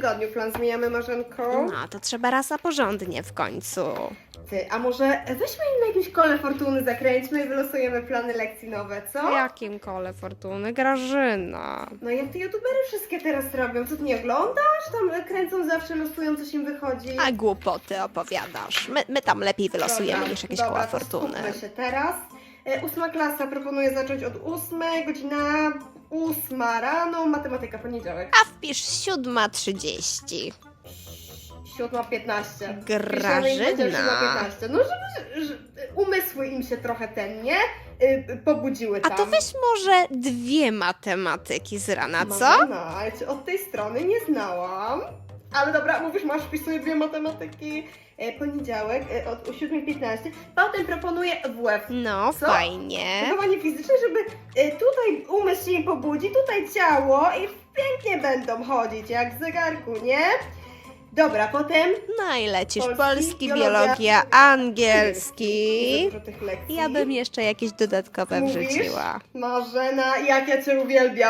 tygodniu plan zmieniamy, Marzenko. No, to trzeba raz a porządnie w końcu. Ty, a może weźmy im na jakimś kole fortuny, zakręćmy i wylosujemy plany lekcji nowe, W co? jakim kole fortuny? Grażyna. No jak te youtubery wszystkie teraz robią, co ty nie oglądasz? Tam kręcą zawsze, losują, coś im wychodzi. A głupoty opowiadasz. My, my tam lepiej wylosujemy Dobra, niż jakieś dobra, koła to fortuny. skupmy się teraz. E, ósma klasa proponuje zacząć od ósmej, godzina ósma rano, matematyka, poniedziałek. A wpisz 7.30. Siódma piętnaście. Grażyna. Piszemy im będzie siódma 15. No żeby że, umysły im się trochę ten, nie? Y, pobudziły A tam. to weź może dwie matematyki z rana, co? Ale cię od tej strony nie znałam. Ale dobra, mówisz, masz wpisuję dwie matematyki. E, poniedziałek e, od 7.15. Potem proponuję WF. No, Co? fajnie. Wychowanie fizyczne, żeby e, tutaj umysł się im pobudzi, tutaj ciało i pięknie będą chodzić, jak w zegarku, nie? Dobra, potem... No i lecisz Polski, polski, biologia, biologia, angielski. Za dużo tych lekcji. Ja bym jeszcze jakieś dodatkowe Mówisz? wrzuciła. Marzena, jak ja Cię uwielbiam.